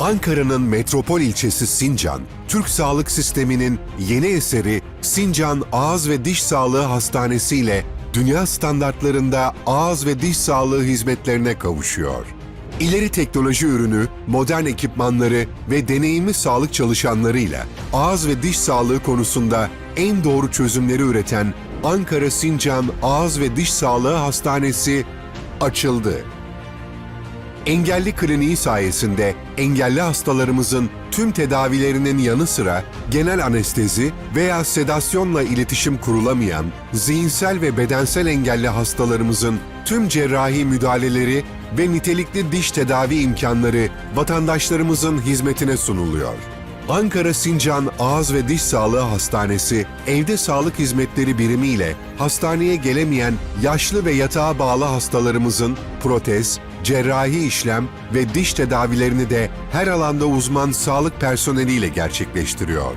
Ankara'nın metropol ilçesi Sincan, Türk sağlık sisteminin yeni eseri Sincan Ağız ve Diş Sağlığı Hastanesi ile dünya standartlarında ağız ve diş sağlığı hizmetlerine kavuşuyor. İleri teknoloji ürünü, modern ekipmanları ve deneyimli sağlık çalışanlarıyla ağız ve diş sağlığı konusunda en doğru çözümleri üreten Ankara Sincan Ağız ve Diş Sağlığı Hastanesi açıldı. Engelli kliniği sayesinde engelli hastalarımızın tüm tedavilerinin yanı sıra genel anestezi veya sedasyonla iletişim kurulamayan zihinsel ve bedensel engelli hastalarımızın tüm cerrahi müdahaleleri ve nitelikli diş tedavi imkanları vatandaşlarımızın hizmetine sunuluyor. Ankara Sincan Ağız ve Diş Sağlığı Hastanesi, evde sağlık hizmetleri birimi ile hastaneye gelemeyen yaşlı ve yatağa bağlı hastalarımızın protez, cerrahi işlem ve diş tedavilerini de her alanda uzman sağlık personeliyle gerçekleştiriyor.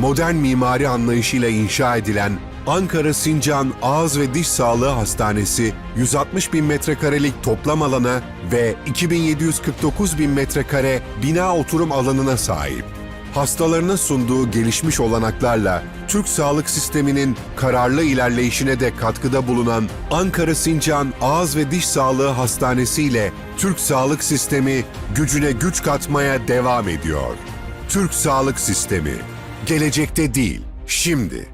Modern mimari anlayışıyla inşa edilen Ankara Sincan Ağız ve Diş Sağlığı Hastanesi 160 bin metrekarelik toplam alana ve 2749 bin metrekare bina oturum alanına sahip. Hastalarına sunduğu gelişmiş olanaklarla Türk sağlık sisteminin kararlı ilerleyişine de katkıda bulunan Ankara Sincan Ağız ve Diş Sağlığı Hastanesi ile Türk sağlık sistemi gücüne güç katmaya devam ediyor. Türk sağlık sistemi gelecekte değil, şimdi.